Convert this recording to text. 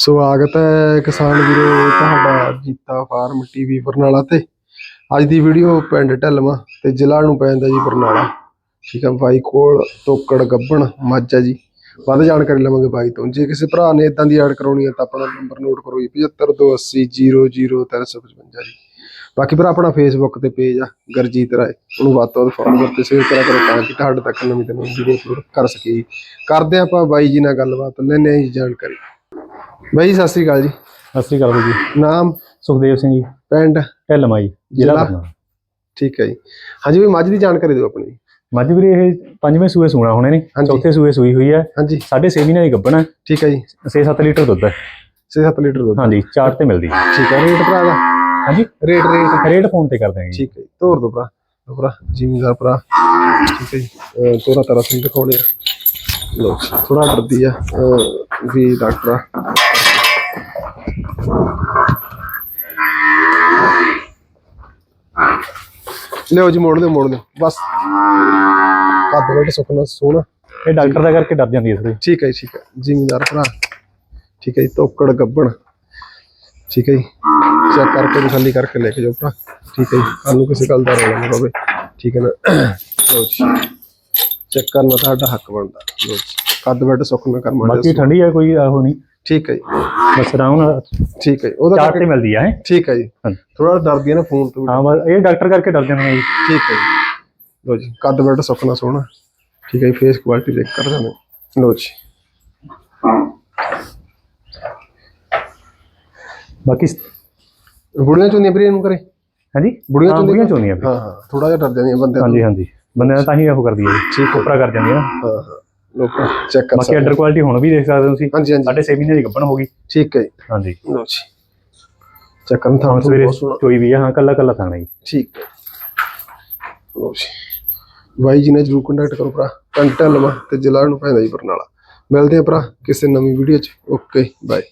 ਸਵਾਗਤ ਹੈ ਕਿਸਾਨ ਵੀਰੋ, ਤੁਹਾਡਾ ਜੀਤਾ ਫਾਰਮ ਟੀਵੀ ਬਰਨਾਲਾ ਤੇ। ਅੱਜ ਦੀ ਵੀਡੀਓ ਪਿੰਡ ਢਲਮਾ ਤੇ ਜ਼ਿਲ੍ਹਾ ਨੂੰ ਪੈਂਦਾ ਜੀ ਬਰਨਾਲਾ। ਠੀਕ ਹੈ ਬਾਈ ਕੋਲ ਤੋਕੜ ਗੱਬਣ ਮੱਝ ਹੈ ਜੀ। ਵੱਧ ਜਾਣਕਾਰੀ ਲਵਾਂਗੇ ਬਾਈ ਤੋਂ। ਜੇ ਕਿਸੇ ਭਰਾ ਨੇ ਇਦਾਂ ਦੀ ਐਡ ਕਰਾਉਣੀ ਹੈ ਤਾਂ ਆਪਣਾ ਨੰਬਰ ਨੋਟ ਕਰੋ ਜੀ 7528000355 ਜੀ। ਬਾਕੀ ਭਰਾ, ਆਪਣਾ ਫੇਸਬੁੱਕ ਤੇ ਪੇਜ ਆ, ਗਰਜੀਤ ਰਾਏ। ਉਹਨੂੰ ਵੱਧ ਤੋਂ ਵੱਧ ਫੋਲੋ ਕਰੋ ਤੇ ਸ਼ੇਅਰ ਕਰਾ ਕਰੋ ਤਾਂ ਕਿ ਤੁਹਾਡੇ ਤੱਕ ਨਵੀਂ ਤੋਂ ਨਵੀਂ ਵੀਡੀਓ ਅਪਲੋਡ ਕਰ ਸਕੀਏ ਜੀ। ਕਰਦੇ ਹਾਂ ਆਪਾਂ ਬਾਈ ਜੀ ਨਾਲ ਗੱਲਬਾਤ ਲੈਣੇ ਆ ਜੀ ਜਾਣਕਾਰੀ। ਬਾਈ ਜੀ, ਸਤਿ ਸ੍ਰੀ ਅਕਾਲ ਜੀ। ਸਤਿ ਸ੍ਰੀ ਅਕਾਲ ਜੀ। ਨਾਮ? ਸੁਖਦੇਵ ਸਿੰਘ ਜੀ। ਪਿੰਡ? ਢਿੱਲਮਾ ਜੀ ਜ਼ਿਲ੍ਹਾ? ਬਰਨਾਲਾ ਠੀਕ ਹੈ ਜੀ। ਹਾਂਜੀ ਵੀ ਮੱਝ ਦੀ ਜਾਣਕਾਰੀ ਦਿਓ ਆਪਣੀ। ਮੱਝ ਵੀਰੇ ਇਹ ਪੰਜਵੇਂ ਸੂਏ ਸੂਣਾ ਹੋਣੇ ਨੇ। ਚੌਥੇ ਸੂਏ ਸੂਈ ਹੋਈ ਹੈ। ਹਾਂਜੀ। ਸਾਢੇ ਛੇ ਮਹੀਨੇ ਦੀ ਗੱਭਣ ਹੈ। ਠੀਕ ਹੈ ਜੀ। 6-7 ਲੀਟਰ ਦੁੱਧ ਹੈ। 6-7 ਲੀਟਰ ਦੁੱਧ। ਹਾਂਜੀ ਚਾਰ ਤੇ ਮਿਲਦੀ ਹੈ। ਠੀਕ ਹੈ। ਰੇਟ ਭਰਾ ਦਾ? ਹਾਂਜੀ। Rate rate. ਰੇਟ ਫੋਨ ਤੇ ਕਰ ਦਾਂਗੇ ਠੀਕ ਹੈ ਤੋਰ ਦੋ ਭਰਾ। ਭਰਾ ਜ਼ਿਮੀਦਾਰ ਭਰਾ। ਠੀਕ ਹੈ ਜੀ। ਤੋਰਾ ਤਾਰਾ ਸਿੰਘ ਦਿਖਾਉਣੇ ਲੋ ਥੋੜਾ ਡਰਦੀ ਆ। ਵੀ ਡਾਕਟਰ ਆ ਲਿਓ ਜੀ ਮੋੜ ਲਿਓ ਮੋੜ ਲਿਓ ਬਸ। ਕੱਦ ਬੈਠ ਸੁਖਨਾ ਸੋਹਣਾ ਇਹ ਡਾਕਟਰ ਦਾ ਕਰਕੇ ਡਰ ਜਾਂਦੀ ਹੈ ਥੋੜੀ ਠੀਕ ਹੈ ਜੀ, ਠੀਕ ਹੈ। ਜ਼ਿਮੀਦਾਰ ਭਰਾ। ਠੀਕ ਹੈ ਜੀ ਤੋਕੜ ਗੱਬਣ। ਠੀਕ ਹੈ ਜੀ। ਚੈੱਕ ਕਰਕੇ ਤਸੱਲੀ ਕਰਕੇ ਲੈ ਕੇ ਜਾਓ ਭਰਾ। ਠੀਕ ਹੈ ਜੀ ਕੱਲ ਨੂੰ ਕਿਸੇ ਗੱਲ ਦਾ ਰੌਲਾ ਨਾ ਪਵੇ। ਠੀਕ ਹੈ ਨਾ? ਲਓ ਜੀ। ਚੈੱਕ ਕਰਨਾ ਤੁਹਾਡਾ ਹੱਕ ਬਣਦਾ। ਲਓ ਜੀ। ਕੱਦ ਬੈਠ ਸੁੱਖ ਨਾ ਕਰ ਬਾਕੀ ਠੰਡੀ ਹੈ ਕੋਈ ਉਹ ਨਹੀਂ। ਠੀਕ ਹੈ ਜੀ। ਬਸ ਆਰਾਮ ਨਾਲ ਠੀਕ ਹੈ ਜੀ, ਉਹਦਾ ਚਾਰ ਕਰਕੇ ਤੇ ਮਿਲਦੀ ਹੈ? ਠੀਕ ਹੈ ਜੀ। ਹਾਂਜੀ। ਥੋੜਾ ਡਰਦੀ ਹੈ ਨਾ ਫੋਨ ਤੋਂ। ਹਾਂ ਬਸ ਇਹ ਡਾਕਟਰ ਕਰਕੇ ਡਰ ਜਾਂਦੇ ਨੇ ਜੀ। ਠੀਕ ਹੈ ਜੀ। ਲਓ ਜੀ ਕੱਦ ਬੈਠ ਨਾ ਸੋਹਣਾ। ਠੀਕ ਹੈ ਜੀ ਫੇਸ ਕੁਆਲਿਟੀ ਦੇਖ ਕਰ ਜਾਣਾ ਲਓ ਜੀ। ਬਾਕੀ ਬੁੜੀਆਂ ਚੁੰਦੀਆਂ ਵੀਰੇ ਇਹਨੂੰ ਕਰੇ। ਹਾਂਜੀ? ਬੁੜੀਆਂ ਚੁੰਦੀਆਂ ਵੀਰੇ। ਹਾਂ ਹਾਂ। ਥੋੜਾ ਜਿਹਾ ਡਰ ਜਾਂਦੀਆਂ ਬੰਦੇ ਹਾਂਜੀ ਹਾਂਜੀ। ਬੰਦਿਆਂ ਤਾਂ ਹੀ ਉਹ ਕਰਦੀ ਹੈ ਜੀ। ਠੀਕ ਹੈ। ਉਪਰਾ ਕਰ ਜਾਂਦੀ ਹੈ ਨਾ ਹਾਂ ਹਾਂ। ਲੋਕ ਚੈੱਕ ਕਰ ਬਾਕੀ ਅੰਡਰ ਕੁਆਲਿਟੀ ਹੁਣ ਵੀ ਦੇਖ ਸਕਦੇ ਹੋ ਤੁਸੀਂ। ਹਾਂਜੀ ਹਾਂਜੀ। ਸਾਢੇ ਛੇ ਮਹੀਨੇ ਦੀ ਗੱਭਣ ਹੋ ਗਈ। ਠੀਕ ਹੈ ਜੀ। ਹਾਂਜੀ। ਲਓ ਜੀ। ਚੈੱਕ ਕਰਨ ਤਾਂ ਸਵੇਰੇ ਬਹੁਤ ਸੋਹਣਾ ਚੋਈ ਵੀ ਆ ਹਾਂ ਕੱਲਾ ਕੱਲਾ ਥਾਣਾ ਜੀ। ਠੀਕ ਹੈ। ਲਓ ਜੀ। ਬਾਈ ਜੀ ਨੇ ਜਰੂਰ ਕੰਟੈਕਟ ਕਰੋ ਭਰਾ। ਕੰਟੈਂਟ ਲਵਾ ਤੇ ਜ਼ਿਲ੍ਹਾ ਨੂੰ ਪੈਂਦਾ ਜੀ ਬਰਨਾਲਾ ਮਿਲਦੇ ਆ ਭਰਾ ਕਿਸੇ ਨਵੀਂ ਵੀਡੀਓ 'ਚ। Okay bye